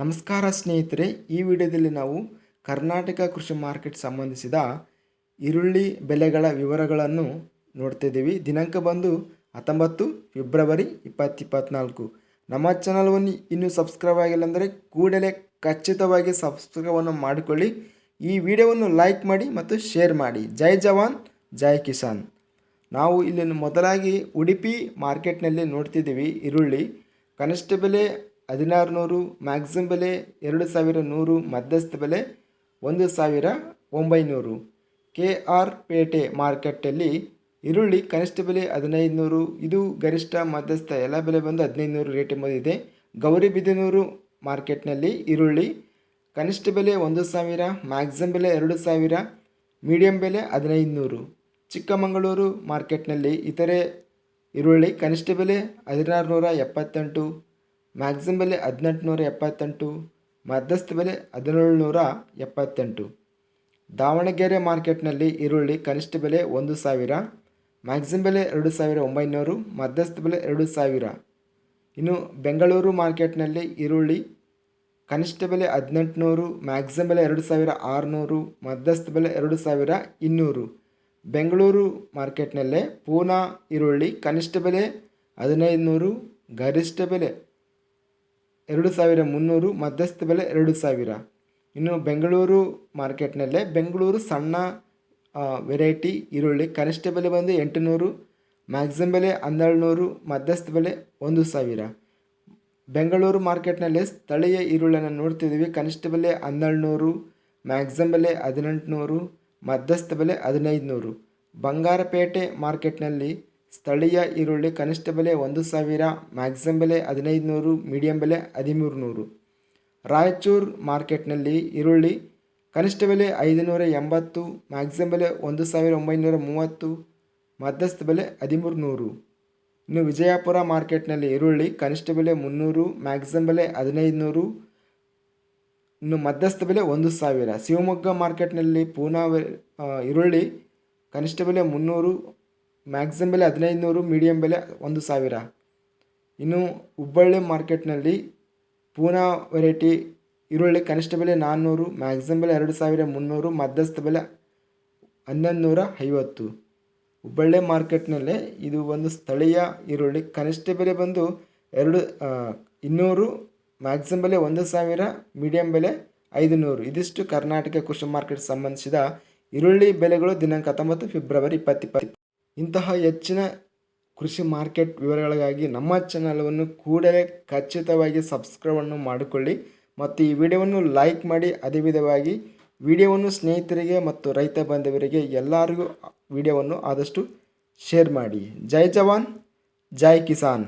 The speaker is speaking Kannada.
ನಮಸ್ಕಾರ ಸ್ನೇಹಿತರೆ, ಈ ವಿಡಿಯೋದಲ್ಲಿ ನಾವು ಕರ್ನಾಟಕ ಕೃಷಿ ಮಾರ್ಕೆಟ್ ಸಂಬಂಧಿಸಿದ ಈರುಳ್ಳಿ ಬೆಲೆಗಳ ವಿವರಗಳನ್ನು ನೋಡ್ತಿದ್ದೀವಿ ದಿನಾಂಕ ಬಂದು ಹತ್ತೊಂಬತ್ತು ಫೆಬ್ರವರಿ ಇಪ್ಪತ್ತು ಇಪ್ಪತ್ತ್ನಾಲ್ಕು ನಮ್ಮ ಚಾನಲ್ವನ್ನು ಇನ್ನೂ ಸಬ್ಸ್ಕ್ರೈಬ್ ಆಗಿಲ್ಲ ಅಂದರೆ ಕೂಡಲೇ ಖಚಿತವಾಗಿ ಸಬ್ಸ್ಕ್ರೈಬನ್ನು ಮಾಡಿಕೊಳ್ಳಿ. ಈ ವಿಡಿಯೋವನ್ನು ಲೈಕ್ ಮಾಡಿ ಮತ್ತು ಶೇರ್ ಮಾಡಿ. ಜೈ ಜವಾನ್, ಜೈ ಕಿಸಾನ್. ನಾವು ಇಲ್ಲಿ ಮೊದಲಾಗಿ ಉಡುಪಿ ಮಾರ್ಕೆಟ್ನಲ್ಲಿ ನೋಡ್ತಿದ್ದೀವಿ ಈರುಳ್ಳಿ. ಕನಿಷ್ಠ ಬೆಲೆ ಹದಿನಾರು ನೂರು ಮ್ಯಾಕ್ಸಿಮ್ ಬೆಲೆ ಎರಡು ಸಾವಿರ ನೂರು, ಮಧ್ಯಸ್ಥ ಬೆಲೆ ಒಂದು ಸಾವಿರ ಒಂಬೈನೂರು. ಕೆ ಆರ್ ಪೇಟೆ ಮಾರ್ಕೆಟಲ್ಲಿ ಈರುಳ್ಳಿ ಕನಿಷ್ಠ ಬೆಲೆ ಹದಿನೈದು ನೂರು ಇದು ಗರಿಷ್ಠ ಮಧ್ಯಸ್ಥ ಎಲ್ಲ ಬೆಲೆ ಬಂದು ಹದಿನೈದು ನೂರು ರೇಟ್ ಎಂಬುದಿದೆ. ಗೌರಿಬಿದನೂರು ಮಾರ್ಕೆಟ್ನಲ್ಲಿ ಈರುಳ್ಳಿ ಕನಿಷ್ಠ ಬೆಲೆ ಒಂದು ಸಾವಿರ ಮ್ಯಾಕ್ಸಿಮಮ್ ಬೆಲೆ ಎರಡು ಸಾವಿರ ಮೀಡಿಯಂ ಬೆಲೆ ಹದಿನೈದು ನೂರು ಚಿಕ್ಕಮಗಳೂರು ಮಾರ್ಕೆಟ್ನಲ್ಲಿ ಇತರೆ ಈರುಳ್ಳಿ ಕನಿಷ್ಠ ಬೆಲೆ ಹದಿನಾರು ನೂರ ಎಪ್ಪತ್ತೆಂಟು ಮ್ಯಾಕ್ಸಿಮಮ್ ಬೆಲೆ ಹದಿನೆಂಟುನೂರ ಎಪ್ಪತ್ತೆಂಟು, ಮಧ್ಯಸ್ಥ ಬೆಲೆ ಹದಿನೇಳುನೂರ ಎಪ್ಪತ್ತೆಂಟು. ದಾವಣಗೆರೆ ಮಾರ್ಕೆಟ್ನಲ್ಲಿ ಈರುಳ್ಳಿ ಕನಿಷ್ಠ ಬೆಲೆ ಒಂದು ಸಾವಿರ ಮ್ಯಾಕ್ಸಿಮ್ ಬೆಲೆ ಎರಡು ಸಾವಿರ ಒಂಬೈನೂರು, ಮಧ್ಯಸ್ಥ ಬೆಲೆ ಎರಡು ಸಾವಿರ. ಇನ್ನು ಬೆಂಗಳೂರು ಮಾರ್ಕೆಟ್ನಲ್ಲಿ ಈರುಳ್ಳಿ ಕನಿಷ್ಠ ಬೆಲೆ ಹದಿನೆಂಟುನೂರು ಮ್ಯಾಕ್ಸಿಮ್ ಬೆಲೆ ಎರಡು ಸಾವಿರ ಆರುನೂರು, ಮಧ್ಯಸ್ಥ ಬೆಲೆ ಎರಡು ಸಾವಿರ ಇನ್ನೂರು. ಬೆಂಗಳೂರು ಮಾರ್ಕೆಟ್ನಲ್ಲೇ ಪೂನಾ ಈರುಳ್ಳಿ ಕನಿಷ್ಠ ಬೆಲೆ ಹದಿನೈದು ನೂರು ಗರಿಷ್ಠ ಬೆಲೆ ಎರಡು ಸಾವಿರ ಮುನ್ನೂರು ಮಧ್ಯಸ್ಥ ಬೆಲೆ ಎರಡು ಸಾವಿರ. ಇನ್ನು ಬೆಂಗಳೂರು ಮಾರ್ಕೆಟ್ನಲ್ಲೇ ಬೆಂಗಳೂರು ಸಣ್ಣ ವೆರೈಟಿ ಈರುಳ್ಳಿ ಕನಿಷ್ಠ ಬೆಲೆ ಬಂದು ಎಂಟುನೂರು, ಮ್ಯಾಕ್ಸಿಮಮ್ ಬೆಲೆ ಹನ್ನೆರಡು ನೂರು ಮಧ್ಯಸ್ಥ ಬೆಲೆ ಒಂದು ಸಾವಿರ. ಬೆಂಗಳೂರು ಮಾರ್ಕೆಟ್ನಲ್ಲಿ ಸ್ಥಳೀಯ ಈರುಳ್ಳಿಯನ್ನು ನೋಡ್ತಿದ್ದೀವಿ, ಕನಿಷ್ಠ ಬೆಲೆ ಹನ್ನೆರಡು ನೂರು ಮ್ಯಾಕ್ಸಿಮಮ್ ಬೆಲೆ ಹದಿನೆಂಟು ನೂರು ಮಧ್ಯಸ್ಥ ಬೆಲೆ ಹದಿನೈದು ನೂರು ಬಂಗಾರಪೇಟೆ ಮಾರ್ಕೆಟ್ನಲ್ಲಿ ಸ್ಥಳೀಯ ಈರುಳ್ಳಿ ಕನಿಷ್ಠ ಬೆಲೆ ಒಂದು ಸಾವಿರ, ಮ್ಯಾಕ್ಸಿಮಮ್ ಬೆಲೆ ಹದಿನೈದು ನೂರು ಮೀಡಿಯಂ ಬೆಲೆ ಹದಿಮೂರು ನೂರು ರಾಯಚೂರು ಮಾರ್ಕೆಟ್ನಲ್ಲಿ ಈರುಳ್ಳಿ ಕನಿಷ್ಠ ಬೆಲೆ ಐದುನೂರ ಎಂಬತ್ತು, ಮ್ಯಾಕ್ಸಿಮಮ್ ಬೆಲೆ ಒಂದು ಸಾವಿರ ಒಂಬೈನೂರ ಮೂವತ್ತು, ಮಧ್ಯಸ್ಥ ಬೆಲೆ ಹದಿಮೂರು ನೂರು ಇನ್ನು ವಿಜಯಪುರ ಮಾರ್ಕೆಟ್ನಲ್ಲಿ ಈರುಳ್ಳಿ ಕನಿಷ್ಠ ಬೆಲೆ ಮುನ್ನೂರು, ಮ್ಯಾಕ್ಸಿಮಮ್ ಬೆಲೆ ಹದಿನೈದು ನೂರು ಇನ್ನು ಮಧ್ಯಸ್ಥ ಬೆಲೆ ಒಂದು ಸಾವಿರ. ಶಿವಮೊಗ್ಗ ಮಾರ್ಕೆಟ್ನಲ್ಲಿ ಪೂನಾ ಈರುಳ್ಳಿ ಕನಿಷ್ಠ ಬೆಲೆ ಮುನ್ನೂರು ಮ್ಯಾಕ್ಸಿಮಮ್ ಬೆಲೆ ಹದಿನೈದು ನೂರು ಮೀಡಿಯಂ ಬೆಲೆ ಒಂದು ಸಾವಿರ. ಇನ್ನು ಹುಬ್ಬಳ್ಳಿ ಮಾರ್ಕೆಟ್ನಲ್ಲಿ ಪೂನಾ ವೆರೈಟಿ ಈರುಳ್ಳಿ ಕನಿಷ್ಠ ಬೆಲೆ ನಾನ್ನೂರು ಮ್ಯಾಕ್ಸಿಮಮ್ ಬೆಲೆ ಎರಡು ಸಾವಿರ ಮುನ್ನೂರು, ಮಧ್ಯಸ್ಥ ಬೆಲೆ ಹನ್ನೊಂದು ನೂರ ಐವತ್ತು. ಹುಬ್ಬಳ್ಳಿ ಮಾರ್ಕೆಟ್ನಲ್ಲೇ ಇದು ಒಂದು ಸ್ಥಳೀಯ ಈರುಳ್ಳಿ. ಕನಿಷ್ಠ ಬೆಲೆ ಬಂದು ಎರಡು ಇನ್ನೂರು ಮ್ಯಾಕ್ಸಿಮಮ್ ಬೆಲೆ ಒಂದು ಸಾವಿರ, ಮೀಡಿಯಂ ಬೆಲೆ ಐದು ನೂರು ಇದಿಷ್ಟು ಕರ್ನಾಟಕ ಕೃಷಿ ಮಾರ್ಕೆಟ್ ಸಂಬಂಧಿಸಿದ ಈರುಳ್ಳಿ ಬೆಲೆಗಳು ದಿನಾಂಕ ಹತ್ತೊಂಬತ್ತು, ಫೆಬ್ರವರಿ ಇಪ್ಪತ್ತಿಪ್ಪತ್ತು ಇಂತಹ ಹೆಚ್ಚಿನ ಕೃಷಿ ಮಾರ್ಕೆಟ್ ವಿವರಗಳಿಗಾಗಿ ನಮ್ಮ ಚಾನಲನ್ನು ಕೂಡಲೇ ಖಚಿತವಾಗಿ ಸಬ್ಸ್ಕ್ರೈಬನ್ನು ಮಾಡಿಕೊಳ್ಳಿ ಮತ್ತು ಈ ವಿಡಿಯೋವನ್ನು ಲೈಕ್ ಮಾಡಿ, ಅದೇ ವಿಧವಾಗಿ ವಿಡಿಯೋವನ್ನು ಸ್ನೇಹಿತರಿಗೆ ಮತ್ತು ರೈತ ಬಾಂಧವರಿಗೆ ಎಲ್ಲರಿಗೂ ವಿಡಿಯೋವನ್ನು ಆದಷ್ಟು ಶೇರ್ ಮಾಡಿ. ಜೈ ಜವಾನ್, ಜೈ ಕಿಸಾನ್.